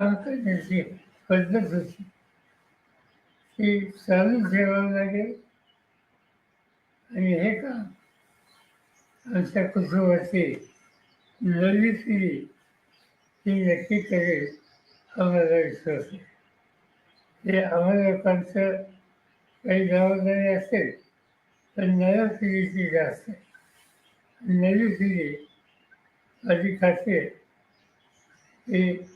काम पद्धत होती. ती चालू ठेवावं लागेल. आणि हे काम आमच्या कुटुंबाची नवी पिढी ही नक्की करेल आम्हाला विश्वास आहे. हे आम्हा लोकांचं काही जबाबदारी असेल पण नव्या पिढीची जास्त. नवी पिढी अधिक खाते. हे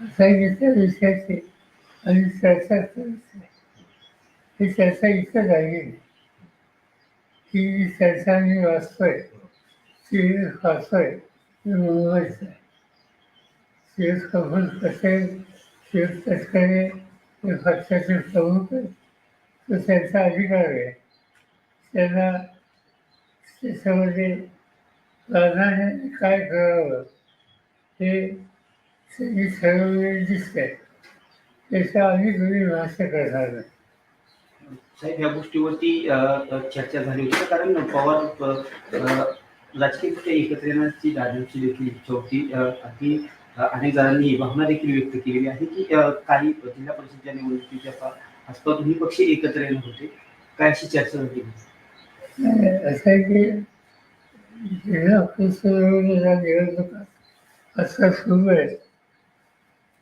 सांगितल्या विषयाची आणि चर्चा करत आहे ही चर्चा इतकं झाली की ही जी चर्चा मी वाचतोय सिरियस वाचतोय ते मुंबईच आहे सिरियस कपूर कसे सिरियस तस्करे ते पक्षाचे प्रमुख आहेत तो त्यांचा अधिकार आहे त्यांना त्याच्यामध्ये प्राधान्याने काय करावं हे ठरवलेले दिसत. आहे त्याच्या आम्ही तुम्ही भाष्य करणार. नाही साहेब या गोष्टीवरती अ, अ, चर्चा झाली होती. कारण पवार अ, राजकीयदृष्ट्या एकत्र येण्याची दादांची देखील इच्छा होती. अ, अगदी अ, अनेक जणांनी भावना देखील व्यक्त केलेली आहे की अ, काही जिल्हा परिषदच्या निवडणुकीच्या पा- आसपास दोन्ही पक्ष एकत्र येणार होते. काय अशी चर्चा झाली? नाही, असं आहे की जिल्हा परिषदेच्या निवडणुका असं सुरू आहे.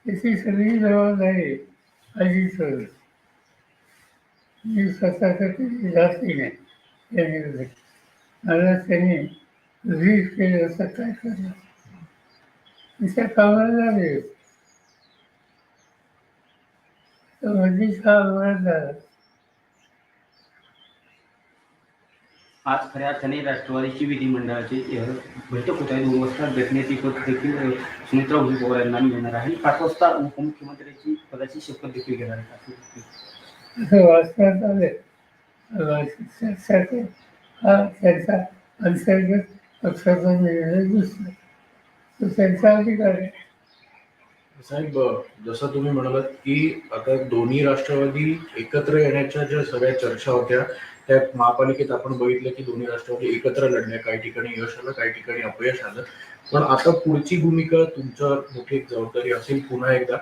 त्याची सगळी जबाबदारी अजित होईल मी स्वतः तर नाही. त्या निवडणुकीत मला त्यांनी वीज केलं असं काय करणार? त्या कामाला लागले तर म्हणजे मध्येच झाला आज खऱ्या अर्थाने राष्ट्रवादीची विधिमंडळाची बैठक होत आहे. दोन वाजता घटनेची पद देखील सुमित्रा उभी पवार यांना मिळणार आहे. आणि पाच वाजता उपमुख्यमंत्र्यांची पदाची शपथ देखील घेणार आहे. असं असं वाचण्यात आले. चर्चेसाठी हा त्यांचा अंतर्गत पक्षाचा निर्णय दिसतो तो त्यांचा अधिकार आहे. साहेब जसं तुम्ही म्हणालात की आता दोन्ही राष्ट्रवादी एकत्र येण्याच्या ज्या सगळ्या चर्चा होत्या त्या महापालिकेत आपण बघितलं की दोन्ही राष्ट्रवादी एकत्र लढल्या काही ठिकाणी यश आलं काही ठिकाणी अपयश आलं. पण आता पुढची भूमिका तुमच्यावर मोठी जबाबदारी असेल पुन्हा एकदा.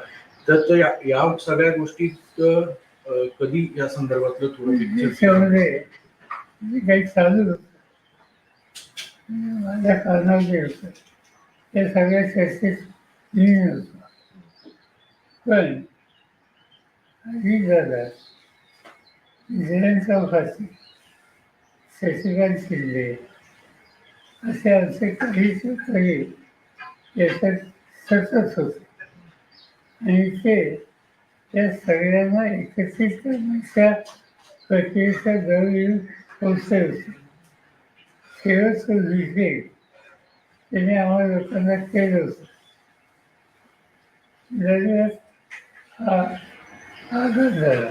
तर या या सगळ्या गोष्टीत अं, कधी या संदर्भातलं थोडं picture- त्याच्यामध्ये जे काही चालू माझ्या कारणामध्ये होतं. त्या सगळ्या चर्चेत मी पण अजित दादा जयंत चौकासी शशिकांत शिंदे असे आमचे काहीच काही याच्यात सतत होते. आणि ते त्या सगळ्यांना एकत्रित करण्याच्या प्रक्रियेच्या जवळ पोचले होते. शेवटचं विषय त्याने आम्हाला लोकांना केलं होतं. दरम्यान हा आघात झाला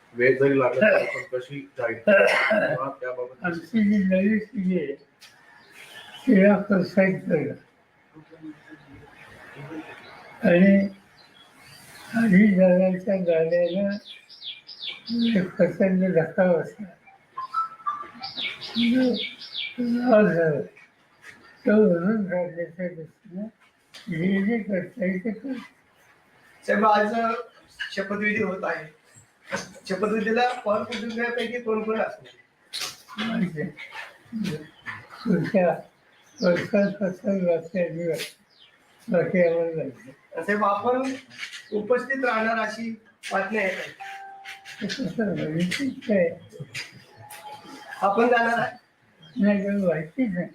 वेळ जरी लागला तरी पण कशी जाईल? तेव्हा त्याबाबत आमची जी नवी पिढी आहे तिला प्रोत्साहित करणं आणि आधी दादाच्या गाड्याला एक प्रचंड धक्का बसला तो भरून काढण्याच्या दृष्टीनं जे जे करता येईल ते करतो साहेब आज शपथविधी होत आहे. शपथविधीला पवार कुटुंबियापैकी कोण कोण माहिती आम्हाला जायचं. साहेब आपण उपस्थित राहणार अशी बातमी आहे काय? ते कसं माहितीच काय आपण जाणार आहे. नाही काही माहितीच नाही.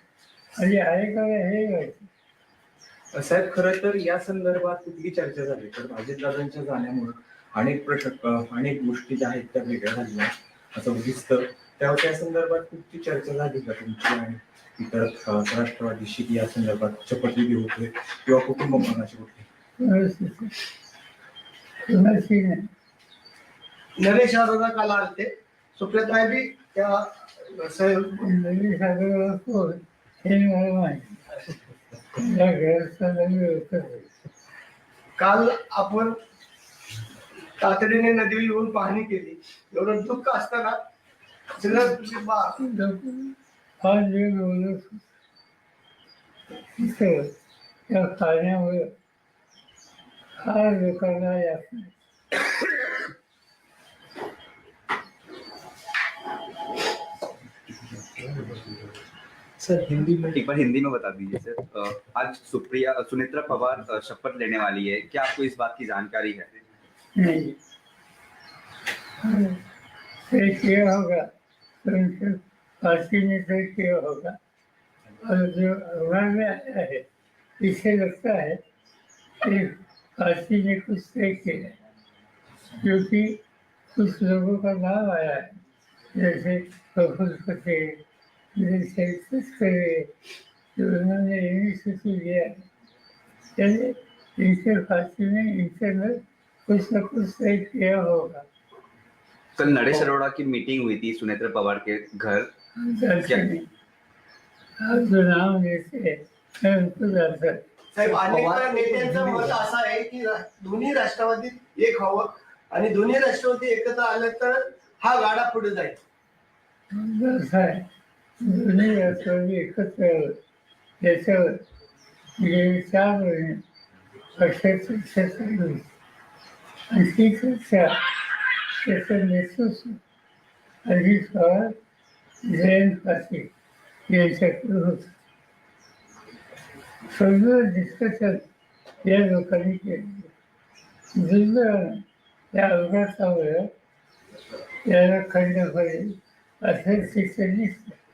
आणि आहे का हे माहिती. साहेब खरं तर या संदर्भात कुठली चर्चा झाली? तर अजितदादांच्या जाण्यामुळे. अनेक प्रश्न अनेक गोष्टी ज्या आहेत त्या वेगळ्या झाल्या असं दिसतं. त्यावर त्या संदर्भात कुठली चर्चा झाली का तुमची आणि इतर राष्ट्रवादीशी या संदर्भात शपथविधी होते किंवा कुटुंब मनाची होते नरेश अरोरा काल आलते. सुप्रियाताई बी त्या कोण हे मला माहिती होतं काल आपण तातडीने नदी येऊन पाहणी केली. एवढं दुःख असताना सगळं बा- हा जे बोलत होता, तिथं फार लोकांना यात सर हिंदी में एक बार हिंदी में बता दीजिए सर। आज सुप्रिया सुनेत्रा पवार शपथ लेने वाली है। क्या आपको इस बात की जानकारी है? नहीं तय किया होगा तो उनके ने किया होगा और जो अखबार में आया है इसे लगता है कि पार्टी ने कुछ तय किया है क्योंकि कुछ लोगों का नाम आया है जैसे प्रफुल पटेल जैसे तस्करे जो उन्होंने सूची लिया है यानी इनके पार्टी ने इंटरनल कुछ न कुछ तय किया होगा? कल नरेश अरोड़ा की मीटिंग हुई थी सुनेत्रा पवार के घर। हूँ। साहेब अनेक नेत्यांचं मत असं आहे की दोन्ही राष्ट्रवादीत एक हवं आणि दोन्ही राष्ट्रवादी एकत्र आलं तर हा गाडा पुढे जाईल. दोन्ही राष्ट्रवादी एकत्र आलं. याच्यावर गेली चार महिने पक्षाची चर्चा चालू होती. आणि ती चर्चा त्याचं नेतृत्व अजित पवार जयंत पाटील यांच्याकडे होतं सर्व डिस्कशन या लोकांनी केलं दुर्दैवानं या अपघातामुळे याला खंड पडेल असं चित्र दिसतं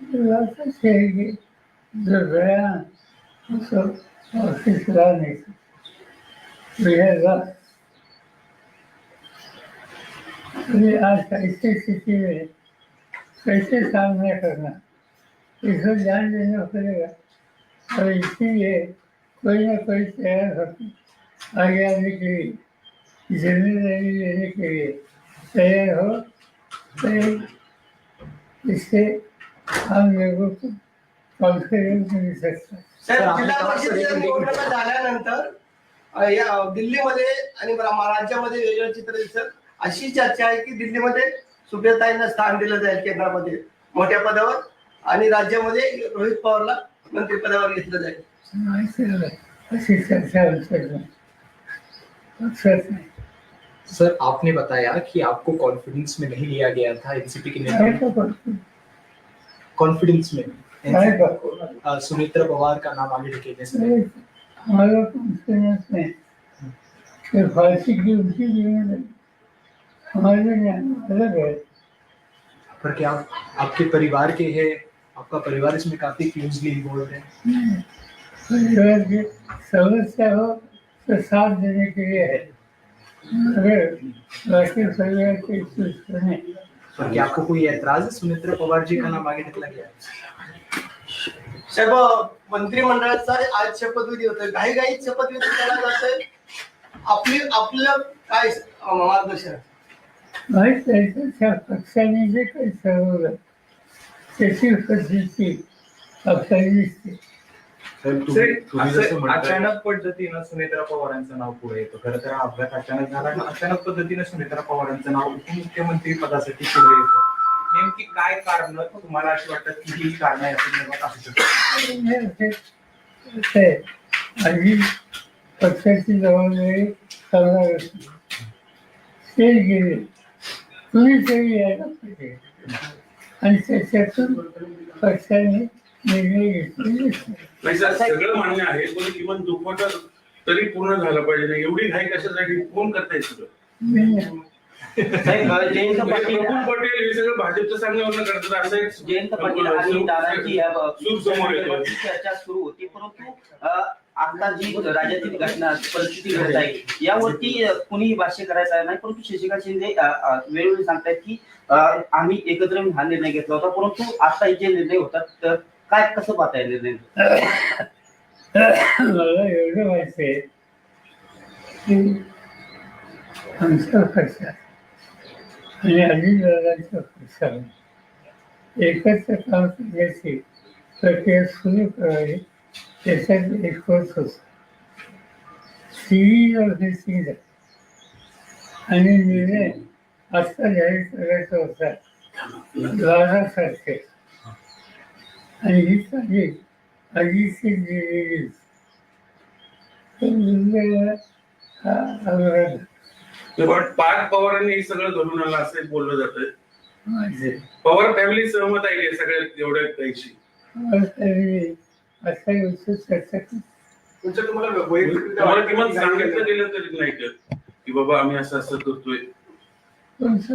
की जो गया उसको ऑफिस आज ऐसी स्थिति में कैसे सामना करना इसको ध्यान देना पड़ेगा और इसीलिए कोई ना कोई तैयार होकर आगे आने के लिए जिम्मेदारी लेने के लिए तैयार हो तो इससे है जिल्हा परिषदेच्या. निवडणुका झाल्यानंतर अ, या दिल्लीमध्ये आणि रा- राज्यामध्ये वेगळं चित्र दिसत अशी चर्चा आहे की दिल्लीमध्ये सुप्रियाताईंना स्थान दिलं जाईल केंद्रामध्ये मोठ्या पदावर आणि राज्यामध्ये रोहित पवारला मंत्रिपदावर घेतलं जाईल. माहिती आहे अशी चर्चा पक्षात नाही सर आपने बताया कि आपको कॉन्फिडेंस में नहीं लिया गया था एनसीपी के नेता कॉन्फिडेंस में। सुनेत्रा पवार का नाम आगे ढकेलने से कि उनकी हमारे अलग है। पर क्या आप, आपके परिवार के हैं? आपका परिवार इसमें काफी क्लोजली इन्वॉल्व है। परिवार की समस्या हो तो साथ देने के लिए है। अगर बाकी परिवार के सुने पर क्या आपको कोई ऐतराज है सुनेत्रा पवार जी का नाम आगे ढकला गया है? साहेब मंत्रिमंडळाचा आज शपथविधी होतोय. घाई घाई शपथविधी केला जातोय. आपली आपलं काय मार्गदर्शन. पक्षाने जे काही ठरवलं त्याची पद्धती आपल्याला दिसते. साहेब तुम्ही साहेब, तुम्ही जसं असं म्हणताय अचानक पद्धतीनं सुनेत्रा पवारांचं नाव पुढे येतं. खरं तर हा अपघात अचानक झाला आणि अचानक पद्धतीनं सुनेत्रा पवारांचं नाव उपमुख्यमंत्री पदासाठी पुढे येतं. नेमकी काय कारण तुम्हाला अशी वाटतात की ही कारण असं निर्माण असू शकतं हे असे- असे पक्षाची जबाबदारी करणार असते. ते गेले. कुणीतरी यायला पाहिजे. आणि त्याच्यातून पक्षाने निर्णय. नाही सर सगळं मान्य आहे पण किमान दुप्पट तरी पूर्ण झालं पाहिजे ना एवढी घाई कशासाठी कोण करताय सगळं मी नाही. साहेब अ, जयंत म्हणजे पाटील प्रफुल्ल पटेल हे सगळं भाजपच्या सांगण्यावरनं करतात असं एक जयंत पाटील आणि दादांची या ब- सूर समोर येतोय. चर्चा सुरू होती परंतु अ, आता जी राज्यातील घटना परिस्थिती घडत आहे यावरती अ, कुणीही भाष्य करायचं नाही परंतु शशिकांत शिंदे अ, अ, वेळोवेळी सांगतायत की अ, आम्ही एकत्र येऊन हा निर्णय घेतला होता परंतु आता हे जे निर्णय होतात तर काय कसं पाहताय निर्णय? मला एवढं माहिती आहे की आमच्या पक्षात आणि अजितदादांच्या पक्षात एकत्र काम करण्याची प्रक्रिया सुरू करावी त्याच्यात एक कोर्स होता सिरीज ऑफ थिंग आणि निर्णय आत्ता जाहीर करायचा होता. द्वारासारखे आणि ही सगळी अजितची दिलेली हा पण पार्थ पवारांनी हे सगळं घडून आलं असं बोललं जातंय माझे. पवार फॅमिली सहमत आहे या सगळ्या एवढ्या अर्थाने असा चर्चा. तुमचं तुम्हाला किमान सांगितलं गेलं तरी नाही का की बाबा आम्ही असं असं करतोय पण सर,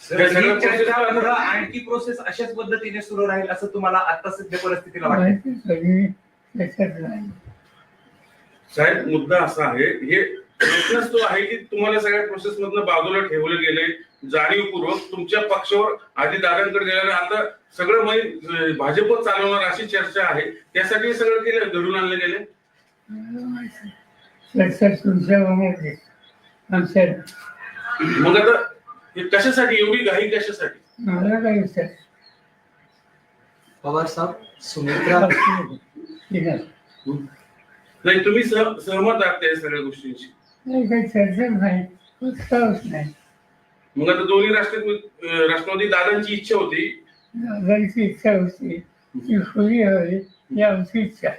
त्याला धक्का आणखी प्रोसेस अशाच पद्धतीने सुरू राहील असं तुम्हाला आता सध्या परिस्थितीला वाटतं. माहिती कधी त्याच्यात नाही. साहेब मुद्दा असा आहे हे प्रश्नच तो आहे की तुम्हाला सगळ्या प्रोसेस मधनं बाजूला ठेवलं गेले जाणीवपूर्वक तुमच्या पक्षावर आधी दादांकडे गेल्याने आता सगळं म्हणजे भाजप चालवणार अशी चर्चा आहे त्यासाठी हे सगळं केलं घडून आणलं गेले चर्चा तुमच्या मग आता हे कशासाठी एवढी घाई कशासाठी? मला काय विचार पवार साहब सुमित्रा. ठीक आहे नाही तुम्ही सह- सहमत आहात त्या सगळ्या गोष्टींशी. नाही काही चर्चाच नाही. प्रस्तावच नाही. मग आता दोन्ही राष्ट्रवादी अं, राष्ट्रवादी दादांची इच्छा होती. दादांची इच्छा होती. ती खुली हवी ही आमची इच्छा आहे.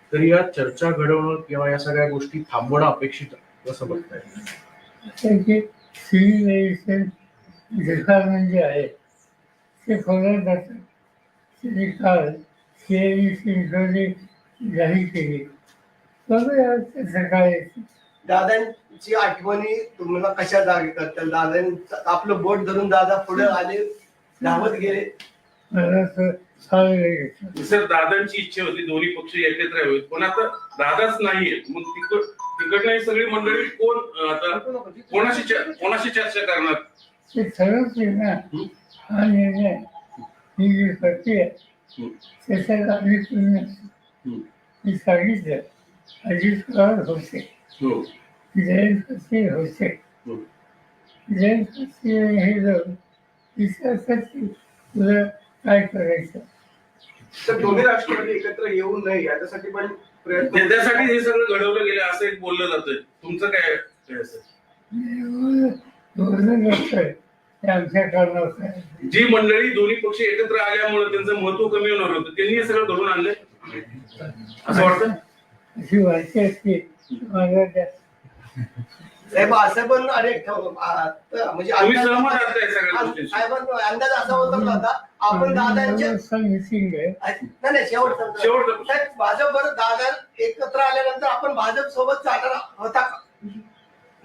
तरी या चर्चा घडवणं किंवा या सगळ्या गोष्टी थांबवणं अपेक्षित आहे. कसं बघताय त्याचे सिव्हिलायझेशन जे आहे ते खोल्यात जातं त्यांनी काल. सीएनी जाहीर काय दादांची आठवणी तुम्हाला कशा जागी करतात दादांचं आपलं बोट धरून दादा पुढे आले धावत गेले. सर दादांची इच्छा होती दोन्ही पक्ष एकत्र यावेत. पण आता दादाच नाहीये मग तिकड तिकडनं ही सगळी मंडळी कोण आता कोणाशी कोणाशी चर्चा करणार? ते ठरवते ना. हा? निर्णय ही. जी प्रक्रिया त्याच्यात आम्ही पूर्ण मी सांगितलं. अजित पवार होते. हो. जयंत पाटील होते. हो. जयंत पाटील हे जाऊन विचारतात तुला काय करायचं? तर दोन्ही राष्ट्रवादी एकत्र येऊ नये याच्यासाठी पण प्रयत्न त्यासाठी हे सगळं घडवलं गेलं असं एक बोललं जातंय तुमचं काय काय असं? धोरण ते आमच्या आहे. जी मंडळी दोन्ही पक्ष एकत्र आल्यामुळे त्यांचं महत्त्व कमी होणार होतं त्यांनी हे सगळं घडून आणलंय असं वाटतं अशी माहिती असते मला त्या साहेब असं पण आता म्हणजे अंदाज- असा होता दादा आपण दादांच्या नाही शेवट. साहेब भाजप बरं दादा एकत्र आल्यानंतर आपण भाजप सोबत चालणार होता?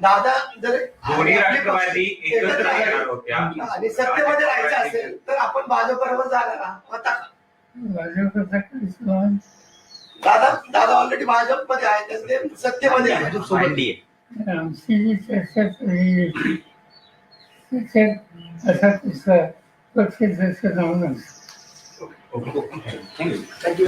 दादा जर राष्ट्रवादी एकत्र आले- येणार होत्या आणि सत्तेमध्ये राहायचं असेल तर आपण भाजप बरोबर जाणार होता दादा दादा ऑलरेडी भाजपमध्ये आहे सत्तेमध्ये आहे आमची जी चर्चा झालेली होती, त्याच्यात असा कुठला पक्ष जसं नव्हतं थँक्यू